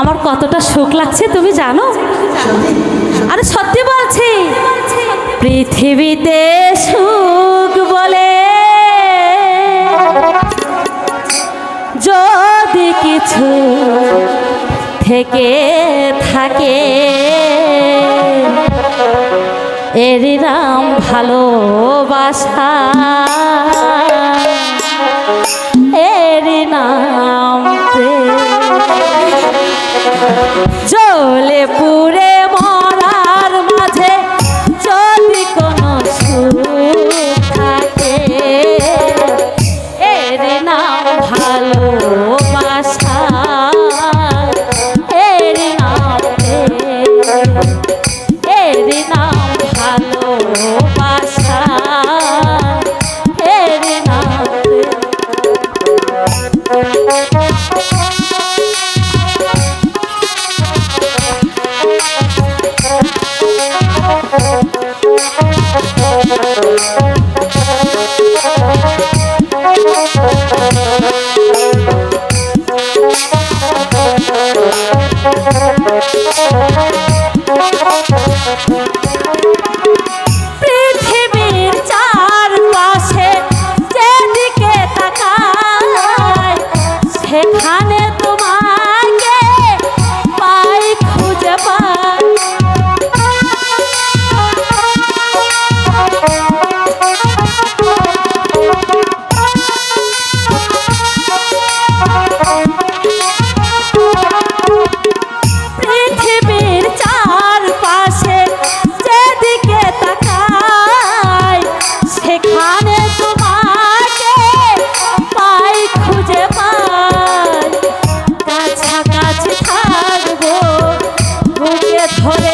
আমার কতটা শোক লাগছে, তুমি জানো? আরে সত্যি বলছি। পৃথিবীতে সুখ বলে যদি কিছু থেকে থাকে, এরই নাম ভালোবাসা। এর নাম প্রেম। চলে পুরে মরার মাঝে যদি কোনো থাকে এর ভালো mejores.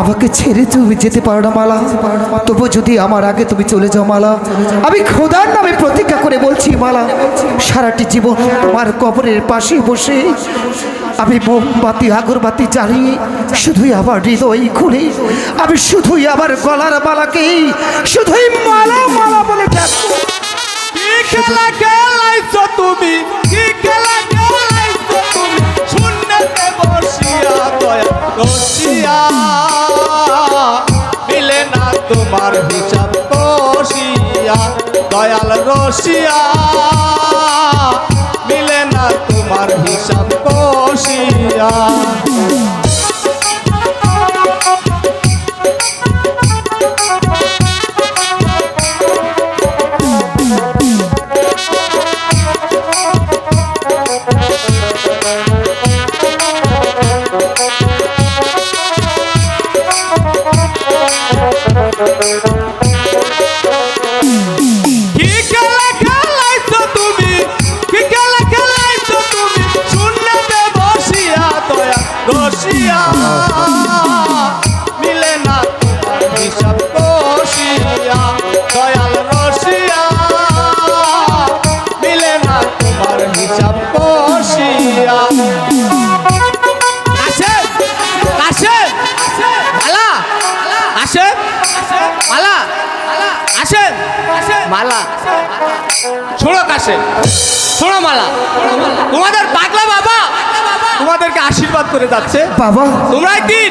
আমাকে ছেড়ে তুমি যেতে পারো না, মালা। তবু যদি আমার আগে তুমি চলে যাও, মালা। আমি খোদার নামে প্রতিজ্ঞা করে বলছি, মালা, সারাটি জীবন তোমার কবরের পাশে বসে আমি মোমবাতি, আগরবাতি জ্বালিয়ে শুধুই আমার হৃদয় খুলে, আমি শুধুই আমার গলার মালাকে, শুধুই মালা মালা বলে তুমি? তোমার হিসাব কষিয়া দয়াল রসিয়া। মিলে না তোমার হিসাব কষিয়া। রসিয়া মিলে না হিসাব কষিয়া, দয়াল রসিয়া। মিলে না তোমার হিসাব আসেন মালা শোনো কাশেম শোনো মালা। তোমাদের পাগলা বাবা তোমাদেরকে আশীর্বাদ করে যাচ্ছে। বাবা। তোমরা একদিন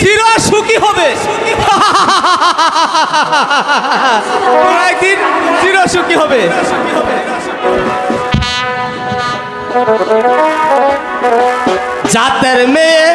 চির সুখী হবে। তোমরা একদিন চির সুখী হবে। জাতের মেয়ে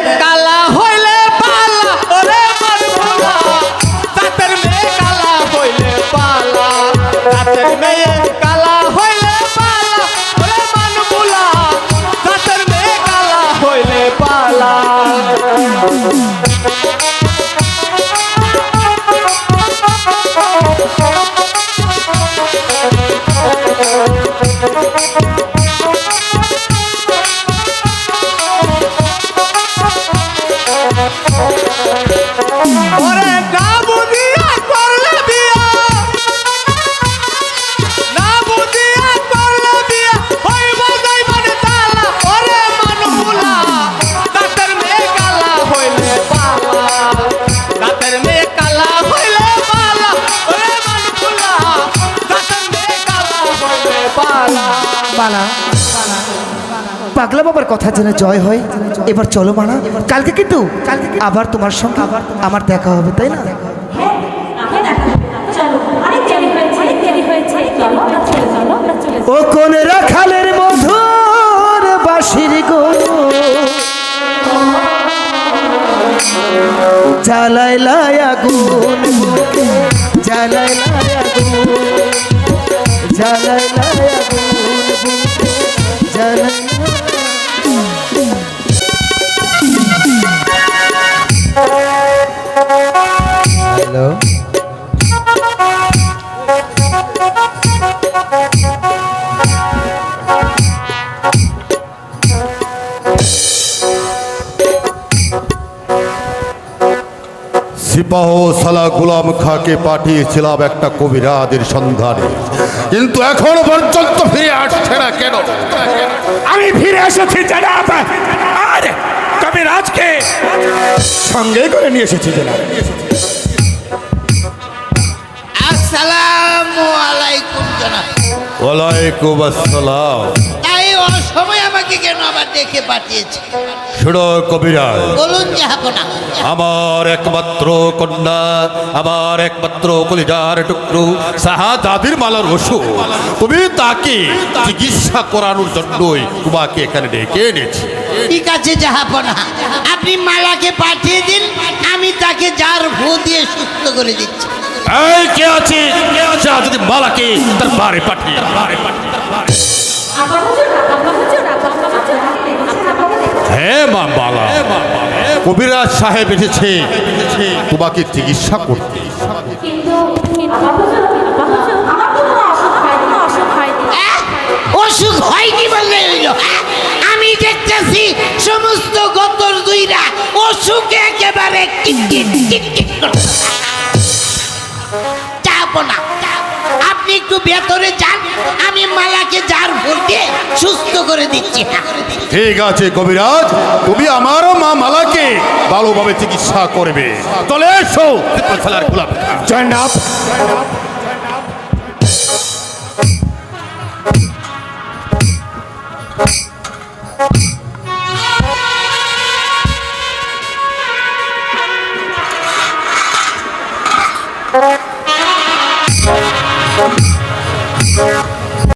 পাগলা বাবার কথা জেনে জয় হয় এবার চলো মালা কালকে কিন্তু আবার তোমার সঙ্গে আমার দেখা হবে তাই না। ও কোন রাখালের মধুর বাসির গো জ্বালাই লাই আগুন বুকে, জ্বালাই লাই আগুন সিপাহ সালা গোলাম খাকে পাঠিয়েছিলাম একটা কবিরাদের সন্ধানে। কিন্তু এখন পর্যন্ত ফিরে আসছে না কেন? আমি ফিরে এসেছি জনাব। আর কবিরাজকে সঙ্গে করে নিয়ে এসেছি জনাব। আসসালামু আলাইকুম জনাব। ওয়ালাইকুম আসসালাম। তাই অসময় আমাকে কেন আবার ডেকে পাঠিয়েছে? শুনো কবিরাজ। বলুন যাহাপনা। আমার একমাত্র কন্যা আমার একমাত্র কলিজার টুকরু সাহা দাদির মালার ওষুধ। তুমি তাকে চিকিৎসা করানোর জন্যই তোমাকে এখানে ডেকে এনেছি। ঠিক আছে জাহাপনা আপনি মালাকে পাঠিয়ে দিন আমি তাকে যার ভূ দিয়ে সুস্থ করে দিচ্ছি। এই কে আছে? যা যদি মালাকে তার বাড়ি পাঠিয়ে বাড়ি পাঠিয়ে। হ্যাঁ মা বালা কবিরাজ সাহেব এসেছে তোমাকে চিকিৎসা করতে অসুখ হয়নি বললে হ্যাঁ? আমি দেখতেছি সমস্ত গতর দুইরা অসুখে একেবারে। যাব না একটু ভেতরে যান আমি মালাকে জার ভরতে সুস্থ করে দিচ্ছি। ঠিক আছে কবিরাজ তুমি আমারও মা মালাকে ভালোভাবে চিকিৎসা করবে। চলে এসো। খেলার খোলা জনাব